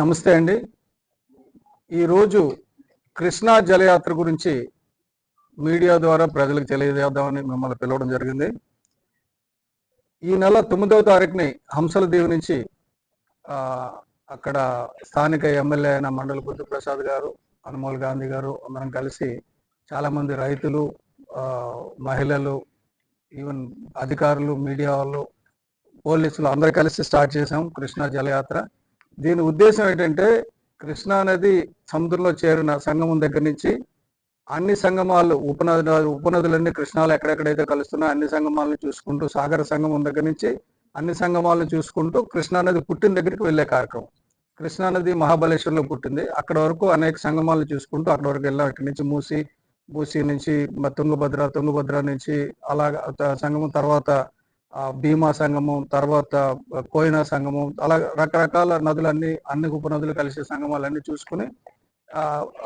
నమస్తే అండి. ఈరోజు కృష్ణా జలయాత్ర గురించి మీడియా ద్వారా ప్రజలకు తెలియజేద్దామని మిమ్మల్ని పిలవడం జరిగింది. ఈ నెల తొమ్మిదవ తారీఖుని హంసల దేవి నుంచి అక్కడ స్థానిక ఎమ్మెల్యే అయిన మండల బుద్ధప్రసాద్ గారు అనుమోల్ గాంధీ గారు అందరం కలిసి చాలామంది రైతులు మహిళలు ఈవెన్ అధికారులు మీడియా వాళ్ళు పోలీసులు అందరు కలిసి స్టార్ట్ చేసాం కృష్ణా జలయాత్ర. దీని ఉద్దేశం ఏంటంటే కృష్ణా నది సముద్రంలో చేరిన సంగమం దగ్గర నుంచి అన్ని సంగమాలు ఉపనది ఉపనదులన్నీ కృష్ణాలు ఎక్కడెక్కడైతే కలుస్తున్నాయో అన్ని సంగమాలను చూసుకుంటూ సాగర సంగమం దగ్గర నుంచి అన్ని సంగమాలను చూసుకుంటూ కృష్ణానది పుట్టిన దగ్గరికి వెళ్ళే కార్యక్రమం. కృష్ణానది మహాబలేశ్వరంలో పుట్టింది. అక్కడ వరకు అనేక సంగమాలు చూసుకుంటూ అక్కడ వరకు వెళ్ళాం. అక్కడి నుంచి మూసి మూసి నుంచి తుంగభద్ర తుంగభద్ర నుంచి అలాగ సంగమం తర్వాత భీమా సంగమం తర్వాత కోయినా సంగమం అలా రకరకాల నదులన్నీ అన్ని ఉపనదులు కలిసే సంగమాలన్నీ చూసుకుని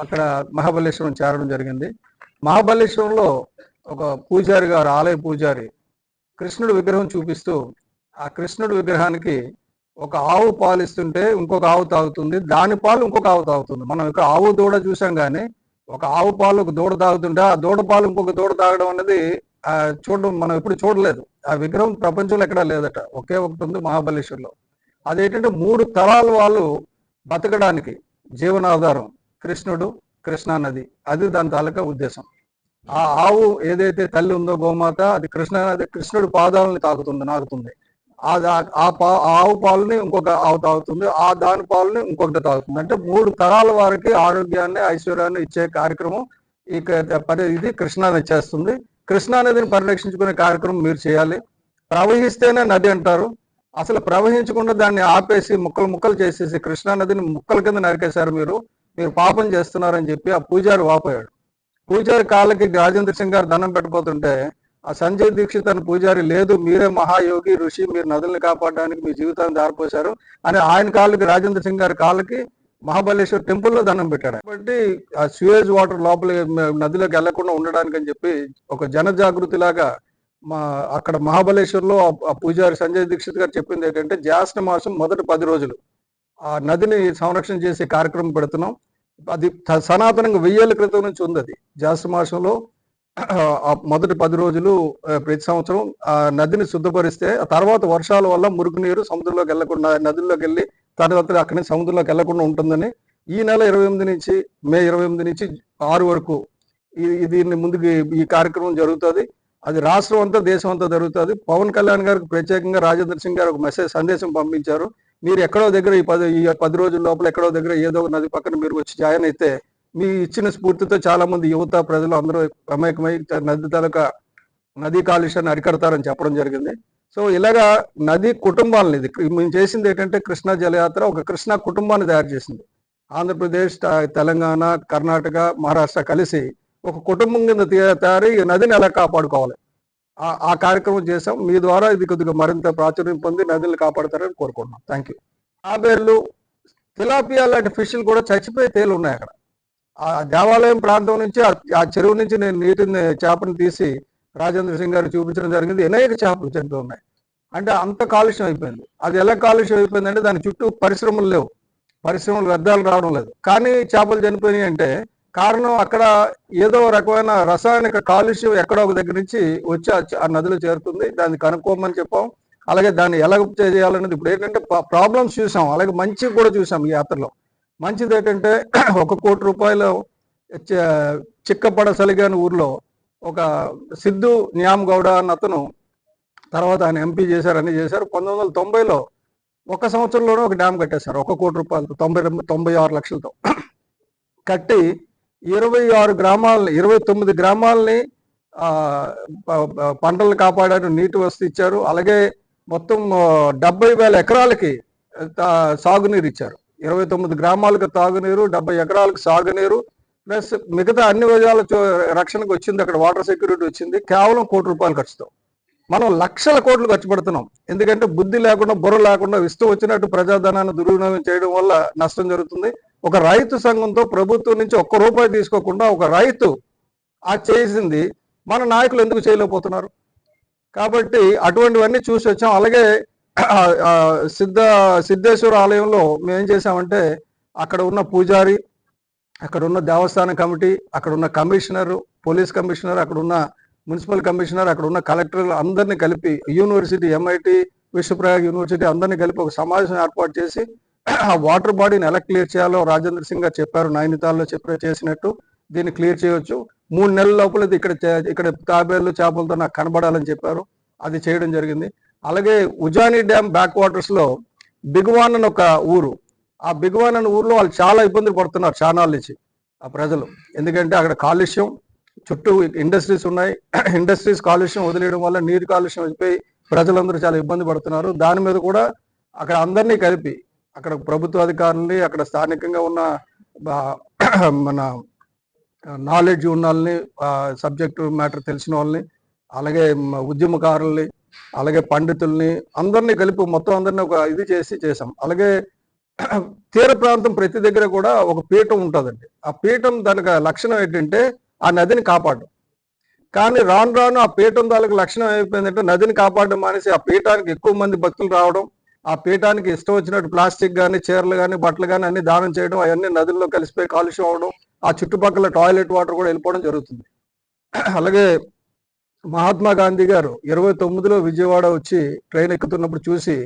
అక్కడ మహాబలేశ్వరం చేరడం జరిగింది. మహాబలేశ్వరంలో ఒక పూజారి గారు ఆలయ పూజారి కృష్ణుడు విగ్రహం చూపిస్తూ ఆ కృష్ణుడు విగ్రహానికి ఒక ఆవు పాలు ఇస్తుంటే ఇంకొక ఆవు తాగుతుంది దాని పాలు ఇంకొక ఆవు తాగుతుంది. మనం ఇక్కడ ఆవు దూడ చూసాం కానీ ఒక ఆవు పాలు ఒక దూడ తాగుతుంటే ఆ దూడ పాలు ఇంకొక దూడ తాగడం అనేది చూడడం మనం ఎప్పుడు చూడలేదు. ఆ విగ్రహం ప్రపంచంలో ఎక్కడా లేదట. ఒకే ఒకటి ఉంది మహాబలేశ్వర్లో. అదేంటంటే మూడు తరాల వాళ్ళు బతకడానికి జీవనాధారం కృష్ణుడు కృష్ణా నది. అది దాని తాలూకా ఉద్దేశం. ఆ ఆవు ఏదైతే తల్లి ఉందో గోమాత అది కృష్ణానది కృష్ణుడు పాదాలని తాకుతుంది నాకుతుంది. ఆ ఆ పా ఆ ఆవు పాలని ఇంకొక ఆవు తాగుతుంది ఆ దాని పాలని ఇంకొకటి తాగుతుంది అంటే మూడు తరాల వారికి ఆరోగ్యాన్ని ఐశ్వర్యాన్ని ఇచ్చే కార్యక్రమం ఈ ఇది కృష్ణానది చేస్తుంది. కృష్ణా నదిని పరిరక్షించుకునే కార్యక్రమం మీరు చేయాలి. ప్రవహిస్తేనే నది అంటారు. అసలు ప్రవహించకుండా దాన్ని ఆపేసి ముక్కలు ముక్కలు చేసేసి కృష్ణా నదిని ముక్కల కింద నరికేశారు మీరు. మీరు పాపం చేస్తున్నారని చెప్పి ఆ పూజారి వాపోయాడు. పూజారి కాళ్ళకి రాజేంద్ర సింగ్ గారు దండం పెట్టబోతుంటే ఆ సంజయ్ దీక్షిత్ అని పూజారి లేదు మీరే మహాయోగి ఋషి మీరు నదుల్ని కాపాడడానికి మీ జీవితాన్ని దారిపోశారు అని ఆయన కాళ్ళకి రాజేంద్ర సింగ్ గారి కాళ్ళకి మహాబలేశ్వర్ టెంపుల్లో దండం పెట్టాడు. కాబట్టి ఆ సివేజ్ వాటర్ లోపల నదిలోకి వెళ్ళకుండా ఉండడానికి అని చెప్పి ఒక జన జాగృతి లాగా మా అక్కడ మహాబలేశ్వర్లో ఆ- పూజారి సంజయ్ దీక్షిత్ గారు చెప్పింది ఏంటంటే జ్యేష్ఠ మాసం మొదటి పది రోజులు. ఆ నదిని సంరక్షణ చేసే కార్యక్రమం పెడుతున్నాం. అది సనాతనంగా వెయ్యేళ్ళ క్రితం నుంచి ఉంది అది. జ్యేష్ఠ మాసంలో మొదటి పది రోజులు ప్రతి సంవత్సరం ఆ నదిని శుద్ధపరిస్తే ఆ తర్వాత వర్షాల వల్ల మురుగు నీరు సముద్రంలోకి వెళ్ళకుండా నదుల్లోకి వెళ్ళి తర్వాత అక్కడి నుంచి సముద్రంలోకి వెళ్ళకుండా ఉంటుందని ఈ నెల ఇరవై ఎనిమిది నుంచి మే ఇరవై ఎనిమిది నుంచి ఆరు వరకు దీన్ని ముందుకు ఈ కార్యక్రమం జరుగుతుంది. అది రాష్ట్రం అంతా దేశం అంతా జరుగుతుంది. పవన్ కళ్యాణ్ గారికి ప్రత్యేకంగా రాజేంద్ర సింగ్ గారు ఒక మెసేజ్ సందేశం పంపించారు. మీరు ఎక్కడో దగ్గర ఈ పది ఈ పది రోజుల లోపల ఎక్కడో దగ్గర ఏదో ఒక నది పక్కన మీరు వచ్చి జాయిన్ అయితే మీ ఇచ్చిన స్ఫూర్తితో చాలా మంది యువత ప్రజలు అందరూ ప్రమేకమై నది తాలూకా నదీ కాలుష్యాన్ని అరికడతారని చెప్పడం జరిగింది. సో ఇలాగా నది కుటుంబాలను ఇది మేము చేసింది ఏంటంటే కృష్ణా జలయాత్ర ఒక కృష్ణా కుటుంబాన్ని తయారు చేసింది. ఆంధ్రప్రదేశ్ తెలంగాణ కర్ణాటక మహారాష్ట్ర కలిసి ఒక కుటుంబం కింద తయారు ఈ నదిని ఎలా కాపాడుకోవాలి? ఆ- ఆ కార్యక్రమం చేసాం మీ ద్వారా ఇది కొద్దిగా మరింత ప్రాచుర్యం పొంది నదులు కాపాడతారని కోరుకుంటున్నాం. థ్యాంక్ యూ ఆబేర్లు తిలాపియా లాంటి ఫిష్లు కూడా చచ్చిపోయే తేలు ఉన్నాయి అక్కడ. ఆ దేవాలయం ప్రాంతం నుంచి ఆ- ఆ చెరువు నుంచి నేను నీటిని చేపను తీసి రాజేంద్ర సింగ్ గారు చూపించడం జరిగింది. అనేక చేపలు చనిపోయి ఉన్నాయి అంటే అంత కాలుష్యం అయిపోయింది. అది ఎలా కాలుష్యం అయిపోయిందంటే దాని చుట్టూ పరిశ్రమలు లేవు. పరిశ్రమలు వ్యర్థాలు రావడం లేదు. కానీ చేపలు చనిపోయినాయి అంటే కారణం అక్కడ ఏదో రకమైన రసాయనిక కాలుష్యం ఎక్కడో ఒక దగ్గర నుంచి వచ్చి ఆ నదిలో చేరుతుంది. దాన్ని కనుక్కోమని చెప్పాం. అలాగే దాన్ని ఎలా చేయాలనేది ఇప్పుడు ఏంటంటే ప్రాబ్లమ్స్ చూసాం. అలాగే మంచి కూడా చూసాం ఈ యాత్రలో. మంచిది ఏంటంటే ఒక కోటి రూపాయలు చిక్కపడసలిగాని ఊర్లో ఒక సిద్ధు న్యామ్ గౌడ అన్న అతను తర్వాత ఆయన ఎంపీ చేశారు అన్ని చేశారు. పంతొమ్మిది వందల తొంభైలో ఒక సంవత్సరంలోనే ఒక డ్యామ్ కట్టేశారు ఒక కోటి రూపాయలతో తొంభై తొంభై ఆరు లక్షలతో. కట్టి ఇరవై ఆరు గ్రామాలని ఇరవై తొమ్మిది గ్రామాలని పంటలు కాపాడారు నీటి వసతి ఇచ్చారు. అలాగే మొత్తం డెబ్బై వేల ఎకరాలకి సాగునీరు ఇచ్చారు. ఇరవై తొమ్మిది గ్రామాలకు తాగునీరు డెబ్బై ఎకరాలకు సాగునీరు ప్లస్ మిగతా అన్ని విధాల రక్షణకు వచ్చింది అక్కడ వాటర్ సెక్యూరిటీ వచ్చింది కేవలం కోటి రూపాయలు ఖర్చుతో. మనం లక్షల కోట్లు ఖర్చు పెడుతున్నాం. ఎందుకంటే బుద్ధి లేకుండా బుర్ర లేకుండా ఇస్తూ వచ్చినట్టు ప్రజాధనాన్ని దుర్వినియోగం చేయడం వల్ల నష్టం జరుగుతుంది. ఒక రైతు సంఘంతో ప్రభుత్వం నుంచి ఒక్క రూపాయి తీసుకోకుండా ఒక రైతు ఆ చేసింది మన నాయకులు ఎందుకు చేయలేకపోతున్నారు? కాబట్టి అటువంటివన్నీ చూసి వచ్చాం. అలాగే సిద్ధ సిద్ధేశ్వర ఆలయంలో మేము ఏం చేసామంటే అక్కడ ఉన్న పూజారి అక్కడ ఉన్న దేవస్థాన కమిటీ అక్కడ ఉన్న కమిషనర్ పోలీస్ కమిషనర్ అక్కడ ఉన్న మున్సిపల్ కమిషనర్ అక్కడ ఉన్న కలెక్టర్లు అందరినీ కలిపి యూనివర్సిటీ ఎంఐటి విశ్వప్రయాగ్ యూనివర్సిటీ అందరినీ కలిపి ఒక సమావేశం ఏర్పాటు చేసి ఆ వాటర్ బాడీని ఎలా క్లియర్ చేయాలో రాజేంద్ర సింగ్ గారు చెప్పారు నైనితాల్లో చెప్పి చేసినట్టు దీన్ని క్లియర్ చేయొచ్చు. మూడు నెలల లోపల ఇక్కడ ఇక్కడ తాబేళ్ళు చేపలతో నాకు కనబడాలని చెప్పారు. అది చేయడం జరిగింది. అలాగే ఉజాని డ్యామ్ బ్యాక్ వాటర్స్లో బిగువాన్ అని ఒక ఊరు. ఆ బిగువాన్ అనే ఊర్లో వాళ్ళు చాలా ఇబ్బందులు పడుతున్నారు చానాల నుంచి ఆ ప్రజలు. ఎందుకంటే అక్కడ కాలుష్యం చుట్టూ ఇండస్ట్రీస్ ఉన్నాయి. ఇండస్ట్రీస్ కాలుష్యం వదిలేయడం వల్ల నీరు కాలుష్యం అయిపోయి ప్రజలందరూ చాలా ఇబ్బంది పడుతున్నారు. దాని మీద కూడా అక్కడ అందరినీ కలిపి అక్కడ ప్రభుత్వ అధికారుల్ని అక్కడ స్థానికంగా ఉన్న బా- మన నాలెడ్జ్ ఉన్న వాళ్ళని సబ్జెక్టు మ్యాటర్ తెలిసిన వాళ్ళని అలాగే ఉద్యమకారుల్ని అలాగే పండితుల్ని అందరినీ కలిపి మొత్తం అందరినీ ఒక ఇది చేసి చేసాం అలాగే తీర ప్రాంతం ప్రతి దగ్గర కూడా ఒక పీఠం ఉంటుందండి. ఆ పీఠం దానికి లక్షణం ఏంటంటే ఆ నదిని కాపాడడం. కానీ రాను రాను ఆ పీఠం తాలూకు లక్షణం అయిపోయిందంటే నదిని కాపాడడం మానేసి ఆ పీఠానికి ఎక్కువ మంది భక్తులు రావడం ఆ పీఠానికి ఇష్టం వచ్చినట్టు ప్లాస్టిక్ కానీ చీరలు కానీ బట్టలు కానీ అన్ని దానం చేయడం అవన్నీ నదుల్లో కలిసిపోయి కాలుష్యం అవడం ఆ చుట్టుపక్కల టాయిలెట్ వాటర్ కూడా వెళ్ళిపోవడం జరుగుతుంది. అలాగే మహాత్మా గాంధీ గారు ఇరవై తొమ్మిదిలో విజయవాడ వచ్చి ట్రైన్ ఎక్కుతున్నప్పుడు చూసి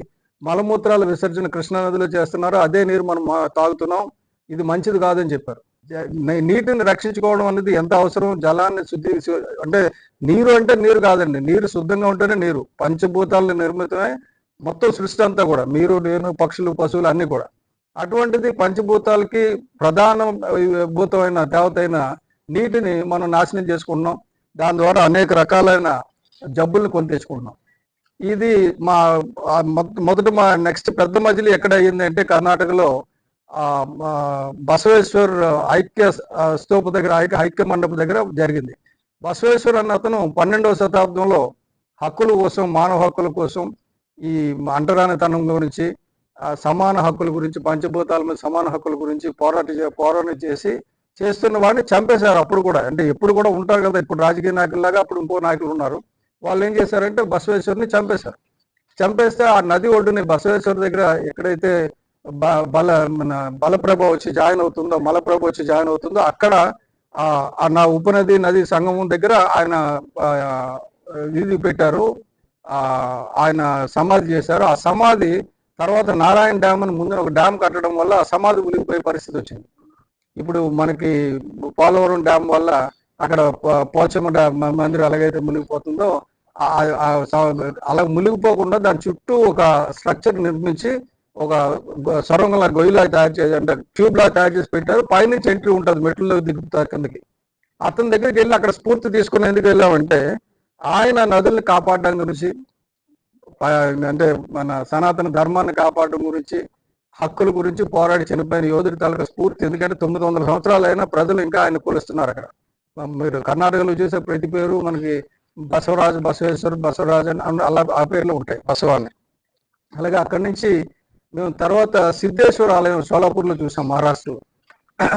మలమూత్రాల విసర్జన కృష్ణానదిలో చేస్తున్నారు అదే నీరు మనం తాగుతున్నాం ఇది మంచిది కాదని చెప్పారు. నీటిని రక్షించుకోవడం అనేది ఎంత అవసరం? జలాన్ని శుద్ధి అంటే నీరు అంటే నీరు కాదండి. నీరు శుద్ధంగా ఉంటేనే నీరు. పంచభూతాలను నిర్మితమే మొత్తం సృష్టి అంతా కూడా. మీరు నేను పక్షులు పశువులు అన్ని కూడా. అటువంటిది పంచభూతాలకి ప్రధాన భూతమైన దేవత నీటిని మనం నాశనం చేసుకుంటున్నాం దాని ద్వారా అనేక రకాలైన జబ్బుల్ని కొని తెచ్చుకుంటున్నాం ఇది మా మొదట మా నెక్స్ట్ పెద్ద మజిలీ ఎక్కడ అయ్యిందంటే కర్ణాటకలో బసవేశ్వర్ ఐక్య స్తూప దగ్గర ఐక్య ఐక్య మండపం దగ్గర జరిగింది. బసవేశ్వర్ అన్న అతను పన్నెండవ శతాబ్దంలో హక్కుల కోసం మానవ హక్కుల కోసం ఈ అంటరానితనం గురించి ఆ, సమాన హక్కుల గురించి పంచభూతాల మీద సమాన హక్కుల గురించి పోరాట చే- పోరాటం చేసి చేస్తున్న వాడిని చంపేశారు అప్పుడు కూడా. అంటే ఎప్పుడు కూడా ఉంటారు కదా ఇప్పుడు రాజకీయ నాయకుల్లాగా అప్పుడు ఇంకో నాయకులు ఉన్నారు. వాళ్ళు ఏం చేశారంటే బసవేశ్వరుని చంపేశారు. చంపేస్తే ఆ నది ఒడ్డుని బసవేశ్వర్ దగ్గర ఎక్కడైతే బల మన బలప్రభ వచ్చి జాయిన్ అవుతుందో మలప్రభ వచ్చి జాయిన్ అవుతుందో అక్కడ ఆ నా ఉపనది నది సంగమం దగ్గర ఆయన ఆ, ఇది పెట్టారు. ఆ ఆయన సమాధి చేశారు. ఆ సమాధి తర్వాత నారాయణ డ్యామ్ అని ముందు ఒక డ్యామ్ కట్టడం వల్ల ఆ సమాధి మునిగిపోయే పరిస్థితి వచ్చింది. ఇప్పుడు మనకి పోలవరం డ్యామ్ వల్ల అక్కడ పోచమ్మ డ్యామ్ మందిరం ఎలాగైతే మునిగిపోతుందో అలా మునిగిపోకుండా దాని చుట్టూ ఒక స్ట్రక్చర్ నిర్మించి ఒక గొ- సొరంగంలా గొయ్యిలా తయారు చేసి అంటే ట్యూబ్ లా తయారు చేసి పెట్టారు. పైనుంచి ఎంట్రీ ఉంటుంది మెట్లలో దిగుతారు కిందకి. అతని దగ్గరికి వెళ్ళి అక్కడ స్ఫూర్తి తీసుకుని ఎందుకు వెళ్ళామంటే ఆయన నదుల్ని కాపాడడం గురించి అంటే మన సనాతన ధర్మాన్ని కాపాడడం గురించి హక్కుల గురించి పోరాడి చనిపోయిన యోధుడి తాలూకా స్ఫూర్తి. ఎందుకంటే తొమ్మిది వందల సంవత్సరాలు అయినా ప్రజలు ఇంకా ఆయన కొలుస్తున్నారు అక్కడ. మీరు కర్ణాటకలో చూసే ప్రతి పేరు మనకి బసవరాజు బసవేశ్వరుడు బసవరాజు అని అన్న- అలా ఆ పేర్లు ఉంటాయి బసవాన్ని. అలాగే అక్కడి నుంచి మేము తర్వాత సిద్ధేశ్వర ఆలయం సోలాపూర్లో చూసాం మహారాష్ట్రలో.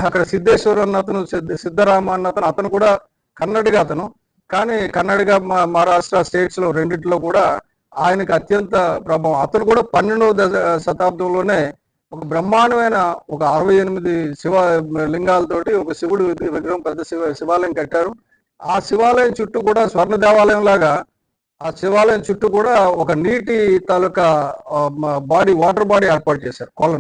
అక్కడ సిద్ధేశ్వర్ అన్న అతను సిద్ధ- సిద్ధరామ అన్న అతను అతను కూడా కన్నడిగా అతను. కానీ కన్నడిగా మహారాష్ట్ర స్టేట్స్లో రెండిట్లో కూడా ఆయనకు అత్యంత ప్రభావం. అతను కూడా పన్నెండవ దశ శతాబ్దంలోనే ఒక బ్రహ్మాండమైన ఒక అరవై ఎనిమిది శివ లింగాలతోటి ఒక శివుడు విగ్రహం పెద్ద శివ శివాలయం కట్టారు. ఆ శివాలయం చుట్టూ కూడా స్వర్ణ దేవాలయం లాగా ఆ శివాలయం చుట్టూ కూడా ఒక నీటి తాలూకా బాడీ వాటర్ బాడీ ఏర్పాటు చేశారు కొలను.